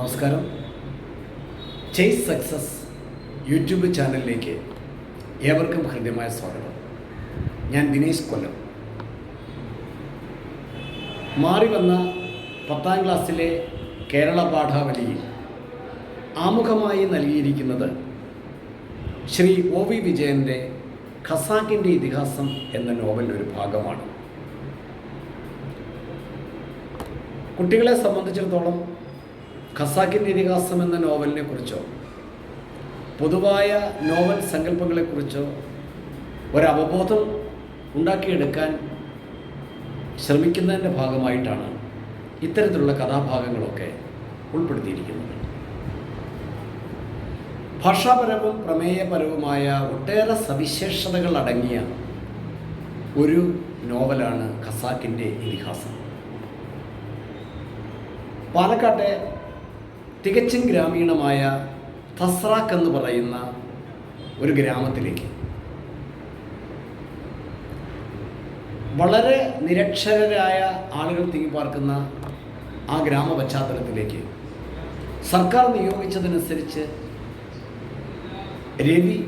നമസ്കാരം. Chase success YouTube ചാനലിലേക്ക് ഏവർക്കും ഹൃദ്യമായ സ്വാഗതം. ഞാൻ ദിനേശ് കൊല്ലം. മാറി വന്ന പത്താം ക്ലാസ്സിലെ കേരള പാഠാവലിയിൽ ആമുഖമായി നൽകിയിരിക്കുന്നത് ശ്രീ ഒ വി വിജയന്റെ ഖസാക്കിന്റെ ഇതിഹാസം എന്ന നോവലിന്റെ ഒരു ഭാഗമാണ്. കുട്ടികളെ സംബന്ധിച്ചിടത്തോളം ഖസാക്കിന്റെ ഇതിഹാസം എന്ന നോവലിനെ കുറിച്ചോ പൊതുവായ നോവൽ സങ്കല്പങ്ങളെക്കുറിച്ചോ ഒരവബോധം ഉണ്ടാക്കിയെടുക്കാൻ ശ്രമിക്കുന്നതിന്റെ ഭാഗമായിട്ടാണ് ഇത്തരത്തിലുള്ള കഥാഭാഗങ്ങളൊക്കെ ഉൾപ്പെടുത്തിയിരിക്കുന്നത്. ഭാഷാപരവും പ്രമേയപരവുമായ ഒട്ടേറെ സവിശേഷതകൾ അടങ്ങിയ ഒരു നോവലാണ് ഖസാക്കിന്റെ ഇതിഹാസം. പാലക്കാട്ടെ തികച്ചും ഗ്രാമീണമായ തസ്രാക്ക് എന്ന് പറയുന്ന ഒരു ഗ്രാമത്തിലേക്ക്. വളരെ നിരക്ഷരരായ ആളുകൾ തിങ്ങിപ്പാർക്കുന്ന ആ ഗ്രാമപശ്ചാത്തലത്തിലേക്ക് സർക്കാർ നിയോഗിച്ചതനുസരിച്ച് രവി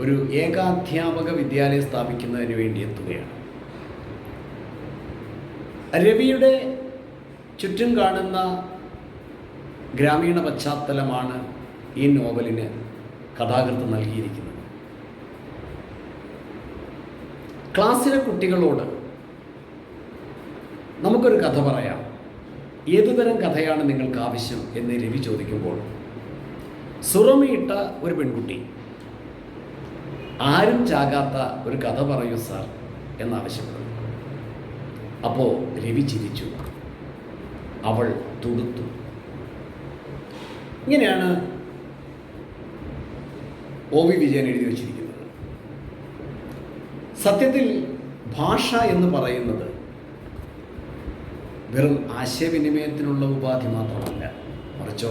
ഒരു ഏകാധ്യാപക വിദ്യാലയം സ്ഥാപിക്കുന്നതിന് വേണ്ടി എത്തുകയാണ്. രവിയുടെ ചുറ്റും കാണുന്ന ഗ്രാമീണ പശ്ചാത്തലമാണ് ഈ നോവലിന് കഥാകൃത്ത് നൽകിയിരിക്കുന്നത്. ക്ലാസ്സിലെ കുട്ടികളോട് നമുക്കൊരു കഥ പറയാം. ഏതുതരം കഥയാണ് നിങ്ങൾക്ക് ആവശ്യം എന്ന് രവി ചോദിക്കുമ്പോൾ സുറമിയിട്ട ഒരു പെൺകുട്ടി. ആരും ചാകാത്ത ഒരു കഥ പറയൂ സാർ എന്നാവശ്യപ്പെടുന്നു. അപ്പോൾ രവി ചിരിച്ചു. അവൾ തുടുത്തു. ഇങ്ങനെയാണ് ഒ വി വിജയൻ എഴുതി വച്ചിരിക്കുന്നത്. സത്യത്തിൽ ഭാഷ എന്ന് പറയുന്നത് വെറും ആശയവിനിമയത്തിനുള്ള ഉപാധി മാത്രമല്ല. മറിച്ചോ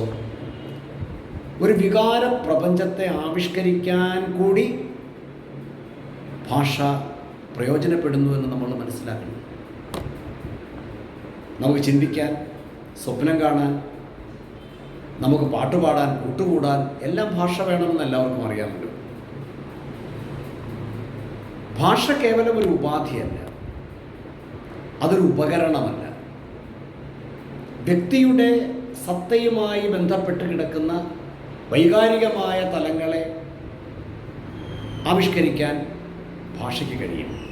ഒരു വികാര പ്രപഞ്ചത്തെ ആവിഷ്കരിക്കാൻ കൂടി ഭാഷ പ്രയോജനപ്പെടുന്നു എന്ന് നമ്മൾ മനസ്സിലാക്കണം. നമുക്ക് ചിന്തിക്കാൻ സ്വപ്നം കാണാൻ നമുക്ക് പാട്ട് പാടാൻ കൂട്ടുകൂടാൻ എല്ലാം ഭാഷ വേണമെന്ന് എല്ലാവർക്കും അറിയാമല്ലോ. ഭാഷ കേവലം ഒരു ഉപാധിയല്ല. അതൊരു ഉപകരണമല്ല. വ്യക്തിയുടെ സത്തയുമായി ബന്ധപ്പെട്ട് കിടക്കുന്ന വൈകാരികമായ തലങ്ങളെ ആവിഷ്കരിക്കാൻ ഭാഷയ്ക്ക് കഴിയും.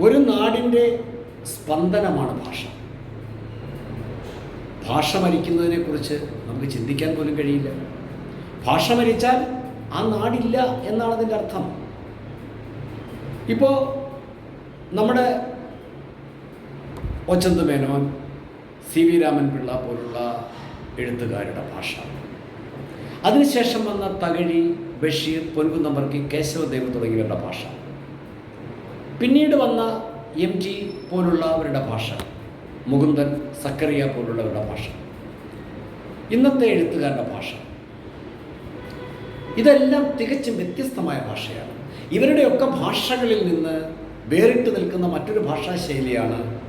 ഒരു നാടിന്റെ സ്പന്ദനമാണ് ഭാഷ. ഭാഷ മരിക്കുന്നതിനെക്കുറിച്ച് നമുക്ക് ചിന്തിക്കാൻ പോലും കഴിയില്ല. ഭാഷ മരിച്ചാൽ ആ നാടില്ല എന്നാണ് അതിന്റെ അർത്ഥം. ഇപ്പോൾ നമ്മുടെ ഒച്ചന്ത് മേനോൻ സി വി രാമൻ പിള്ള പോലുള്ള എഴുത്തുകാരുടെ ഭാഷ. അതിനുശേഷം വന്ന തകഴി ബഷീർ പൊൻകുന്നമ്പർക്കി കേശവദേവ് തുടങ്ങിയവരുടെ ഭാഷ. പിന്നീട് വന്ന എം ജി പോലുള്ളവരുടെ ഭാഷ. മുകുന്ദൻ സക്കറിയ പോലുള്ളവരുടെ ഭാഷ. ഇന്നത്തെ എഴുത്തുകാരുടെ ഭാഷ. ഇതെല്ലാം തികച്ചും വ്യത്യസ്തമായ ഭാഷയാണ്. ഇവരുടെയൊക്കെ ഭാഷകളിൽ നിന്ന് വേറിട്ട് നിൽക്കുന്ന മറ്റൊരു ഭാഷാശൈലിയാണ്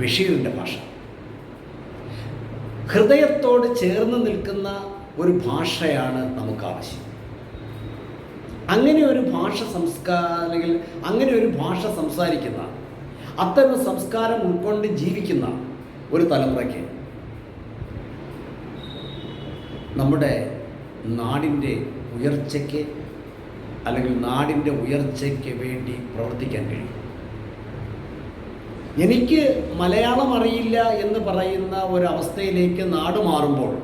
ബഷീറിന്റെ ഭാഷ. ഹൃദയത്തോട് ചേർന്ന് നിൽക്കുന്ന ഒരു ഭാഷയാണ് നമുക്ക് ആവശ്യം അങ്ങനെ ഒരു ഭാഷ സംസ്കാരങ്ങളിൽ അങ്ങനെ ഒരു ഭാഷ സംസാരിക്കുന്ന അത്തരം സംസ്കാരം ഉൾക്കൊണ്ട് ജീവിക്കുന്ന ഒരു തലമുറയ്ക്ക് നമ്മുടെ നാടിന്റെ ഉയർച്ചയ്ക്ക് അല്ലെങ്കിൽ നാടിന്റെ ഉയർച്ചയ്ക്ക് വേണ്ടി പ്രവർത്തിക്കാൻ കഴിയും. എനിക്ക് മലയാളം അറിയില്ല എന്ന് പറയുന്ന ഒരവസ്ഥയിലേക്ക് നാട് മാറുമ്പോൾ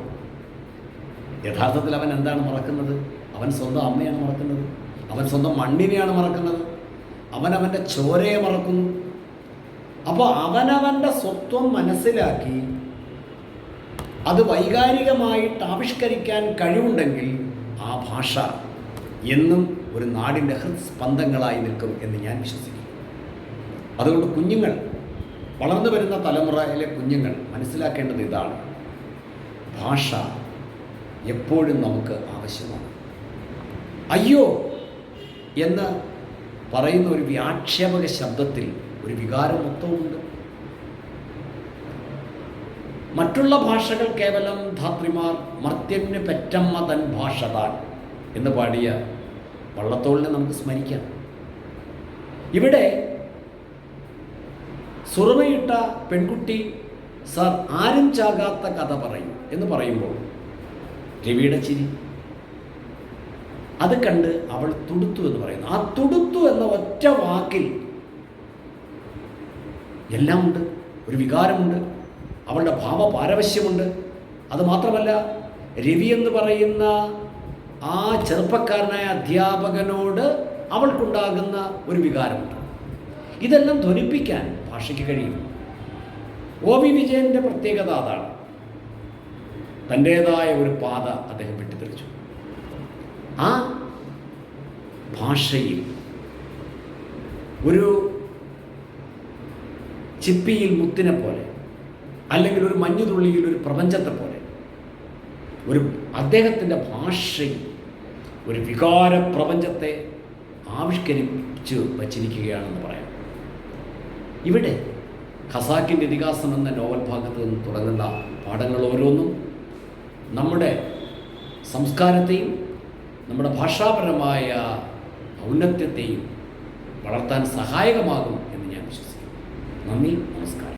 യഥാർത്ഥത്തിൽ അവൻ എന്താണ് മറക്കുന്നത്? അവൻ സ്വന്തം അമ്മയാണ് മറക്കുന്നത്. അവൻ സ്വന്തം മണ്ണിനെയാണ് മറക്കുന്നത്. അവൻ അവന്റെ ചോരയെ മറക്കുന്നു. അപ്പോൾ അവനവന്റെ സ്വത്വം മനസ്സിലാക്കി അത് വൈകാരികമായിട്ട് ആവിഷ്കരിക്കാൻ കഴിവുണ്ടെങ്കിൽ ആ ഭാഷ എന്നും ഒരു നാടിന്റെ ഹൃത്സ്പന്ദങ്ങളായി നിൽക്കും എന്ന് ഞാൻ വിശ്വസിക്കുന്നു. അതുകൊണ്ട് കുഞ്ഞുങ്ങൾ വളർന്നു വരുന്ന തലമുറയിലെ കുഞ്ഞുങ്ങൾ മനസ്സിലാക്കേണ്ടത് ഇതാണ്. ഭാഷ എപ്പോഴും നമുക്ക് ആവശ്യമാണ്. അയ്യോ എന്ന് പറയുന്ന ഒരു വ്യാക്ഷേപക ശബ്ദത്തിൽ ഒരു വികാരം മൊത്തമുണ്ട് മറ്റുള്ള ഭാഷകൾ കേവലം ധാത്രിമാർ മർത്യന് പെറ്റമ്മ തൻ ഭാഷ താൻ എന്ന് പാടിയ വള്ളത്തോളിനെ നമുക്ക് സ്മരിക്കാം. ഇവിടെ സുറമയിട്ട പെൺകുട്ടി സർ ആരും ചാകാത്ത കഥ പറയും എന്ന് പറയുമ്പോൾ രവിയുടെ ചിരി. അത് കണ്ട് അവൾ തുടുത്തു എന്ന് പറയുന്നു. ആ തുടുത്തു എന്ന ഒറ്റ വാക്കിൽ എല്ലാം ഉണ്ട് ഒരു വികാരമുണ്ട് അവളുടെ ഭാവ പാരവശ്യമുണ്ട്. അതുമാത്രമല്ല രവി എന്ന് പറയുന്ന ആ ചെറുപ്പക്കാരനായ അധ്യാപകനോട് അവൾക്കുണ്ടാകുന്ന ഒരു വികാരമുണ്ട്. ഇതെല്ലാം ധ്വനിപ്പിക്കാൻ ഭാഷയ്ക്ക് കഴിയും. ഒ വി വിജയന്റെ പ്രത്യേകത അതാണ്. തന്റേതായ ഒരു പാത അദ്ദേഹം വെട്ടിത്തെളിച്ചു ആ ഭാഷയിൽ ഒരു ചിപ്പിയിൽ മുത്തിനെ പോലെ അല്ലെങ്കിൽ ഒരു മഞ്ഞുതുള്ളിയിൽ ഒരു പ്രപഞ്ചത്തെ പോലെ ഒരു അദ്ദേഹത്തിന്റെ ഭാഷയിൽ ഒരു വികാര പ്രപഞ്ചത്തെ ആവിഷ്കരിച്ച് വച്ചിരിക്കുകയാണെന്ന് പറയാം. ഇവിടെ ഖസാക്കിന്റെ ഇതിഹാസം എന്ന നോവൽ ഭാഗത്ത് നിന്ന് തുടങ്ങുന്ന പാഠങ്ങൾ ഓരോന്നും നമ്മുടെ സംസ്കാരത്തെയും നമ്മുടെ ഭാഷാപരമായ ഔന്നത്യത്തെയും വളർത്താൻ സഹായകമാകും എന്ന് ഞാൻ വിശ്വസിക്കുന്നു. നന്ദി നമസ്കാരം.